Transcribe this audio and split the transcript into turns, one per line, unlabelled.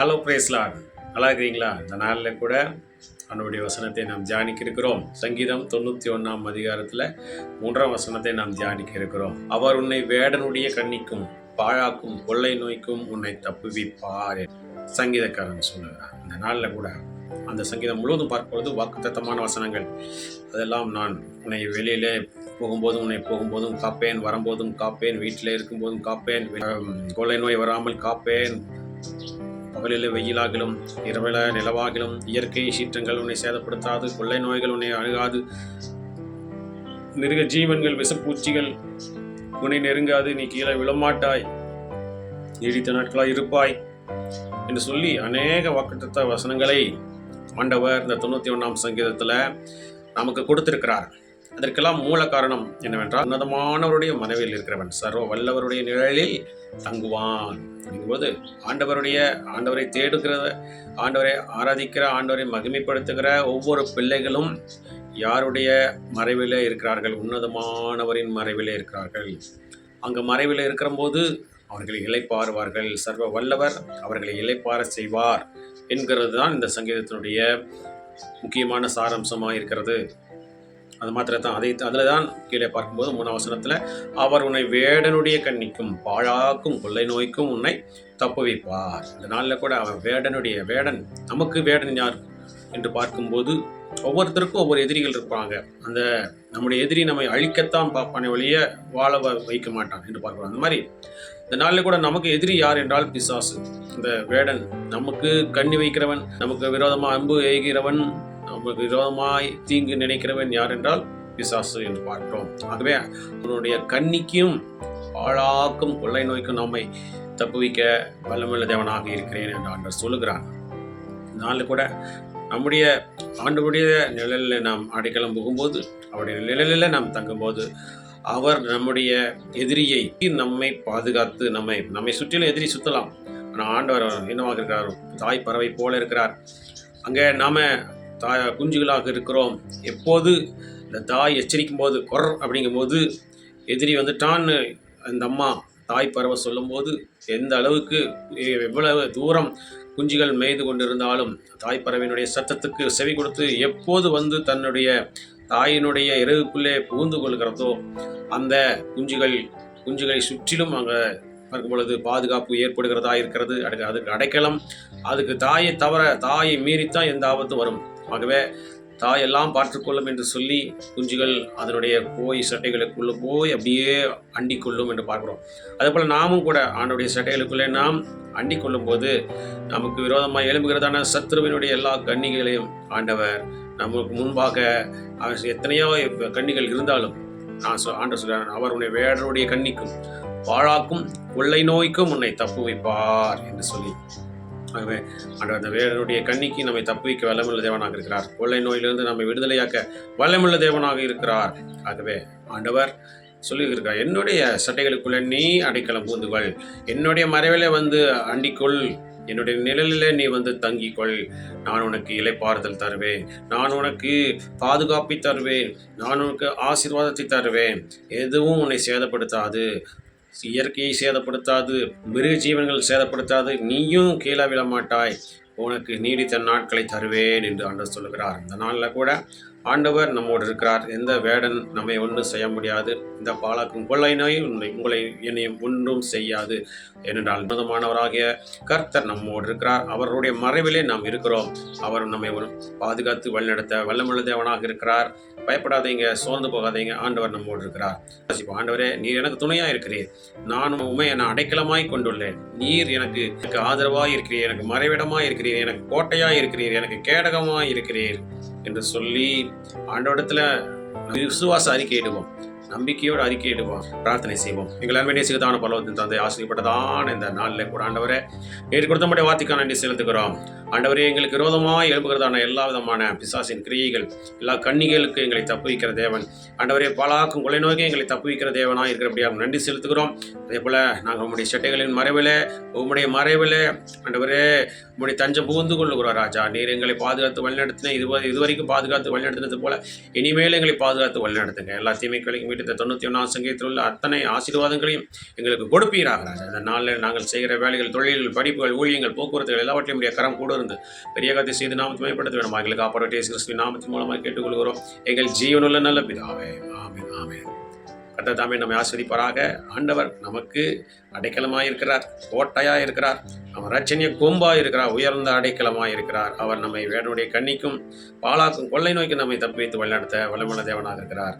Hello பிரேஸ்லாட் நல்லா இருக்கிறீங்களா? இந்த நாளில் கூட அவனுடைய வசனத்தை நாம் தியானிக்க இருக்கிறோம் சங்கீதம் தொண்ணூற்றி ஒன்றாம் அதிகாரத்தில் மூன்றாம் வசனத்தை நாம் தியானிக்க இருக்கிறோம். அவர் உன்னை வேடனுடைய கண்ணிக்கும் பாழாக்கும் கொள்ளை நோய்க்கும் உன்னை தப்புவிப்பார். சங்கீதக்காரன் சொல்லுகிறார் இந்த நாளில் கூட அந்த சங்கீதம் முழுவதும் பார்ப்பது வாக்குத்தத்தமான வசனங்கள். அதெல்லாம் நான் உன்னை வெளியிலே போகும்போதும் உன்னை போகும்போதும் காப்பேன் வரும்போதும் காப்பேன் வீட்டில் இருக்கும்போதும் காப்பேன் கொள்ளை நோய் வராமல் காப்பேன். பகலில் வெயிலாகிலும் இரவில நிலவாகிலும் இயற்கை சீற்றங்கள் உன்னை சேதப்படுத்தாது கொள்ளை நோய்கள் உன்னை அணுகாது. மிருக ஜீவன்கள் விஷப்பூச்சிகள் உன்னை நெருங்காது நீ கீழே விழமாட்டாய். நீடித்த நாட்களாய் இருப்பாய் என்று சொல்லி அநேக வாக்குத்தத்த வசனங்களை ஆண்டவர் இந்த தொண்ணூற்றி ஒன்றாம் சங்கீதத்தில் நமக்கு கொடுத்திருக்கிறார். அதற்கெல்லாம் மூல காரணம் என்னவென்றால் உன்னதமானவருடைய மனைவியில் இருக்கிறவன் சர்வ வல்லவருடைய நிழலில் தங்குவான் அப்படிங்கும்போது ஆண்டவருடைய ஆண்டவரை தேடுகிற ஆண்டவரை ஆராதிக்கிற ஆண்டவரை மகிமைப்படுத்துகிற ஒவ்வொரு பிள்ளைகளும் யாருடைய மறைவிலே இருக்கிறார்கள்? உன்னதமானவரின் மறைவிலே இருக்கிறார்கள். அங்கே மறைவில் இருக்கிறபோது அவர்களை இளைப்பாறுவார்கள். சர்வ வல்லவர் அவர்களை இலைப்பார செய்வார் என்கிறது தான் இந்த சங்கீதத்தினுடைய முக்கியமான சாராம்சமாக இருக்கிறது அது மாத்திரத்தான் அதை அதில் தான் கீழே பார்க்கும்போது மூணாம் வசனத்தில் அவர் உன்னை வேடனுடைய கண்ணிக்கும் பாழாக்கும் கொள்ளை நோய்க்கும் உன்னை தப்புவிப்பார். இந்த நாளில் கூட அவன் வேடனுடைய வேடன் நமக்கு வேடன் யார்? என்று பார்க்கும்போது ஒவ்வொருத்தருக்கும் ஒவ்வொரு எதிரிகள் இருப்பாங்க. அந்த நம்முடைய எதிரி நம்மை அழிக்கத்தான் பார்ப்பானே ஒழிய வாழ வ- வைக்க மாட்டான் என்று பார்க்கிறோம் அந்த மாதிரி இந்த நாளில் கூட நமக்கு எதிரி யார் என்றால் பிசாசு. இந்த வேடன் நமக்கு கண்ணி வைக்கிறவன் நமக்கு விரோதமாக அன்பு எய்கிறவன் நமக்கு விரோதமாய் தீங்கு நினைக்கிறவன் யார் என்றால் பிசாசு என்று பார்க்கிறோம். ஆகவே அவனுடைய கண்ணிக்கும் ஆளாக்கும் கொள்ளை நோய்க்கும் நம்மை தப்புவிக்க வல்லமுள்ள தேவனாக இருக்கிறேன் என்று ஆண்டவர் சொல்லுகிறான் நாளில் கூட நம்முடைய ஆண்டவருடைய நிழலில் நாம் அடைக்கலம் புகும்போது அவருடைய நிழலில் நாம் தங்கும்போது அவர் நம்முடைய எதிரியை நம்மை பாதுகாத்து நம்மை நம்மை சுற்றிலும் எதிரி சுற்றலாம் ஆனால் ஆண்டவர் என்னவாக இருக்கிறார். தாய் பறவை போல இருக்கிறார். அங்கே நாம் தாய் குஞ்சுகளாக இருக்கிறோம். எப்போது இந்த தாய் எச்சரிக்கும் போது கொர் அப்படிங்கும்போது எதிரி வந்துட்டான்னு அந்த அம்மா தாய் பறவை சொல்லும்போது எந்த அளவுக்கு எவ்வளவு தூரம் குஞ்சுகள் மேய்ந்து கொண்டிருந்தாலும் தாய் பறவையினுடைய சத்தத்துக்கு செவி கொடுத்து எப்போது வந்து தன்னுடைய தாயினுடைய இறகுக்குள்ளே புகுந்து கொள்கிறதோ அந்த குஞ்சுகள் குஞ்சுகளை சுற்றிலும் அங்கே பார்க்கும் பொழுது பாதுகாப்பு ஏற்படுகிறதா இருக்கிறது? அதுக்கு அதுக்கு அடைக்கலம். அதுக்கு தாயை தவிர தாயை மீறித்தான் எந்த ஆபத்தும் வரும்? ஆகவே தாயெல்லாம் பார்த்துக்கொள்ளும் என்று சொல்லி குஞ்சுகள் அதனுடைய போய் சட்டைகளுக்குள்ளே போய் அப்படியே அண்டிக்கொள்ளும் என்று பார்க்குறோம். அதேபோல் நாமும் கூட ஆண்டுடைய சட்டைகளுக்குள்ளே நாம் அண்டிக்கொள்ளும் போது நமக்கு விரோதமாக எழும்புகிறதான சத்ருவினுடைய எல்லா கன்னிகளையும் ஆண்டவர் நமக்கு முன்பாக அவர் எத்தனையோ கன்னிகள் இருந்தாலும் நான் சொ ஆண்டு சொல்கிறேன் அவர் உன்னை வேடனுடைய கன்னிக்கும் பாழாக்கும் கொள்ளை நோய்க்கும் உன்னை தப்பு வைப்பார் என்று சொல்லி. ஆகவே அந்த வேடனுடைய கண்ணிக்கு நம்மை தப்புவிக்க வல்லமுள்ள தேவனாக இருக்கிறார். கொள்ளை நோயிலிருந்து நம்மை விடுதலையாக்க வல்லமுள்ள தேவனாக இருக்கிறார். ஆகவே ஆண்டவர் சொல்லியிருக்கிறார் என்னுடைய சட்டைகளுக்குள்ளே நீ அடைக்கலம் பூந்துகள். என்னுடைய மறைவிலே வந்து அண்டிக்கொள். என்னுடைய நிழலில் நீ வந்து தங்கிக்கொள். நான் உனக்கு இலைப்பாறுதல் தருவேன். நான் உனக்கு பாதுகாப்பை தருவேன். நான் உனக்கு ஆசீர்வாதத்தை தருவேன். எதுவும் உன்னை சேதப்படுத்தாது. இயற்கையை சேதப்படுத்தாது மிருக ஜீவன்கள் சேதப்படுத்தாது நீயும் கீழே விழமாட்டாய். உனக்கு நீடித்த நாட்களை தருவேன் என்று ஆண்டவர் சொல்லுகிறார். இந்த நாளில் கூட ஆண்டவர் நம்மோடு இருக்கிறார். எந்த வேடன் நம்மை ஒன்றும் செய்ய முடியாது. இந்த பாலாக்கும் கொள்ளை நோய் உன்னை உங்களை என்னையும் ஒன்றும் செய்யாது. ஏனென்றால் உன்னதமானவராகிய கர்த்தர் நம்மோடு இருக்கிறார். அவருடைய மறைவிலே நாம் இருக்கிறோம். அவர் நம்மை பாதுகாத்து வழிநடத்த வல்லமுள்ள தேவனாக இருக்கிறார். பயப்படாதீங்க சோர்ந்து போகாதீங்க. ஆண்டவர் நம்மோடு இருக்கிறார். இப்போ ஆண்டவரே நீர் எனக்கு துணையாக இருக்கிறீர். நானும் உண்மை நான் அடைக்கலமாய் கொண்டுள்ளேன். நீர் எனக்கு எனக்கு ஆதரவாக இருக்கிறீர். எனக்கு மறைவிடமாக இருக்கிறீர். எனக்கு கோட்டையாக இருக்கிறீர். எனக்கு கேடகமாக இருக்கிறீர். என்று சொல்லி ஆண்டவரிடத்துல விசுவாச அறிக்கையிடுவோம் நம்பிக்கையோடு அறிக்கையிடுவோம் பிரார்த்தனை செய்வோம். எங்கள் அன்பை நேசிகதான பலவத்தின் தந்தை ஆசிரியப்பட்டதான இந்த நாளில் கூட ஆண்டவரே நேற்று கொடுத்த மட்டும் வாத்திக்கான நன்றி செலுத்துகிறோம். ஆண்டவரே எங்களுக்கு விரோதமாக எழுப்புகிறதான எல்லா விதமான பிசாசின் கிரியைகள் எல்லா கன்னிகளுக்கு எங்களை தப்புவிக்கிற தேவன். ஆண்டவரே பலாக்கும் கொலை நோக்கி எங்களை தப்புவிக்கிற தேவனாக இருக்கிறபடியாக நன்றி செலுத்துகிறோம். அதே போல் நாங்கள் உங்களுடைய சட்டைகளின் மறைவில் உங்களுடைய மறைவில் ஆண்டவரே உங்களுடைய தஞ்சம் புகுந்து கொள்ளுகிறோம் ராஜா. நீர் எங்களை பாதுகாத்து வழிநடத்தின இது இதுவரைக்கும் பாதுகாத்து வழிநடத்தினது போல இனிமேல் எங்களை பாதுகாத்து வழிநடத்துங்க. எல்லா தீமைகளையும் சொல்லிட்டு தொண்ணூற்றி ஒன்றாம் சங்கீதத்தில் உள்ள அத்தனை ஆசீர்வாதங்களையும் எங்களுக்கு கொடுப்பீராக ராஜா. இந்த நாளில் நாங்கள் செய்கிற வேலைகள் தொழில்கள் படிப்புகள் ஊழியங்கள் போக்குவரத்துகள் எல்லாவற்றையும் உடைய கரம் கூட இருந்து பெரிய கதை செய்து நாமத்தை மேம்படுத்த வேணும் எங்களுக்கு காப்பாற்ற கிறிஸ்துவின் நாமத்தின் மூலமாக கேட்டுக்கொள்கிறோம். எங்கள் ஜீவனுள்ள நல்ல பிதாவே ஆமென் ஆமென். கத்த தாமே நம்மை ஆஸ்வதிப்பாராக ஆண்டவர் நமக்கு அடைக்கலமாக இருக்கிறார் கோட்டையாக இருக்கிறார் அவர் ரச்சனைய கொம்பாக இருக்கிறார் உயர்ந்த அடைக்கலமாக இருக்கிறார் அவர் நம்மை வேடனுடைய கண்ணிக்கும் பாலாக்கும் கொள்ளை நோய்க்கு நம்மை தப்பித்து வழிநடத்த வளமுள்ள தேவனாக இருக்கிறார்.